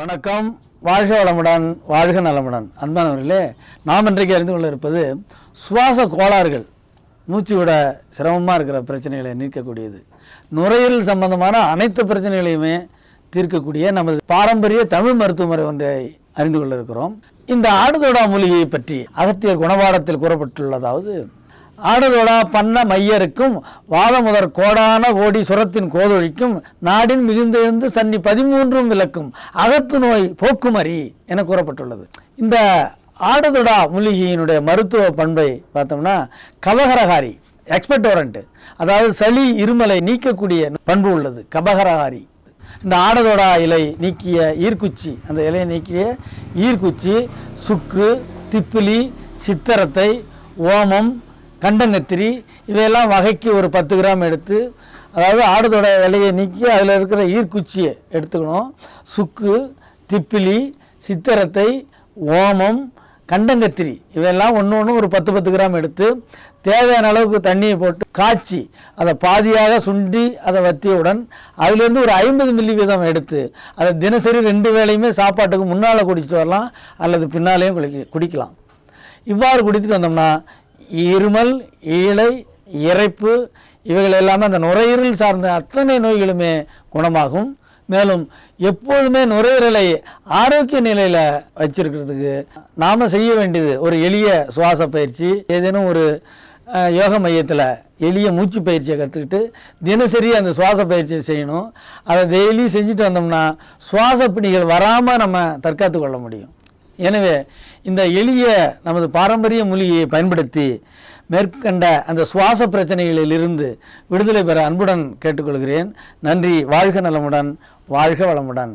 வணக்கம். வாழ்க வளமுடன் வாழ்க நலமுடன். அன்பானவர்களே நாம் இன்றைக்கு அறிந்து கொள்ள இருப்பது சுவாச கோளாறுகள். மூச்சு விட சிரமமாக இருக்கிற பிரச்சனைகளை நீக்கக்கூடியது. நுரையீரல் சம்பந்தமான அனைத்து பிரச்சனைகளையுமே தீர்க்கக்கூடிய நமது பாரம்பரிய தமிழ் மருத்துவமுறை ஒன்றை அறிந்து கொள்ள இருக்கிறோம். இந்த ஆடுதோடா மூலிகையை பற்றி அகத்திய குணபாடத்தில் கூறப்பட்டுள்ளதாவது ஆடுதொடா பண்ண மையருக்கும் வாதமுதற் கோடான கோடி சுரத்தின் கோதொழிக்கும் நாடின் மிகுந்திருந்து சன்னி பதிமூன்றும் விளக்கும் அகத்து நோய் போக்குமரி என கூறப்பட்டுள்ளது. இந்த ஆடுதொடா மூலிகையினுடைய மருத்துவ பண்பை பார்த்தோம்னா கபகரகாரி எக்ஸ்பெக்டோரண்ட்டு அதாவது சளி இருமலை நீக்கக்கூடிய பண்பு உள்ளது கபகரகாரி இந்த ஆடதோடா இலை நீக்கிய ஈர்க்குச்சி அந்த இலையை நீக்கிய ஈர்க்குச்சி சுக்கு திப்பிலி சித்தரத்தை ஓமம் கண்டங்கத்திரி இவையெல்லாம் வகைக்கு ஒரு பத்து கிராம் எடுத்து அதாவது ஆடுதோட இலையை நீக்கி அதில் இருக்கிற ஈர்க்குச்சியை எடுத்துக்கணும். சுக்கு திப்பிலி சித்திரத்தை ஓமம் கண்டங்கத்திரி இவையெல்லாம் ஒன்று ஒன்று ஒரு பத்து பத்து கிராம் எடுத்து தேவையான அளவுக்கு தண்ணியை போட்டு காய்ச்சி அதை பாதியாக சுண்டி அதை வற்றியவுடன் அதுலேருந்து ஒரு ஐம்பது மில்லி வீதம் எடுத்து அதை தினசரி ரெண்டு வேளையுமே சாப்பாட்டுக்கு முன்னால் குடிச்சிட்டு வரலாம் அல்லது பின்னாலேயும் குடிக்க குடிக்கலாம். இவ்வாறு குடித்துட்டு வந்தோம்னா இருமல் ஈழை இறைப்பு இவைகள் எல்லாமே அந்த நுரையீரல் சார்ந்த அத்தனை நோய்களுமே குணமாகும். மேலும் எப்பொழுதுமே நுரையீரலை ஆரோக்கிய நிலையில் வச்சிருக்கிறதுக்கு நாம் செய்ய வேண்டியது ஒரு எளிய சுவாச பயிற்சி ஏதேனும் ஒரு யோக மையத்தில் எளிய மூச்சு பயிற்சியை கற்றுக்கிட்டு தினசரி அந்த சுவாச பயிற்சியை செய்யணும். அதை டெய்லி செஞ்சுட்டு வந்தோம்னா சுவாச பிணிகள் வராமல் நம்ம தற்காத்து கொள்ள முடியும். எனவே இந்த எளிய நமது பாரம்பரிய மூலிகையை பயன்படுத்தி மேற்கண்ட அந்த சுவாச பிரச்சனைகளில் இருந்து விடுதலை பெற அன்புடன் கேட்டுக்கொள்கிறேன். நன்றி வாழ்க நலமுடன் வாழ்க வளமுடன்.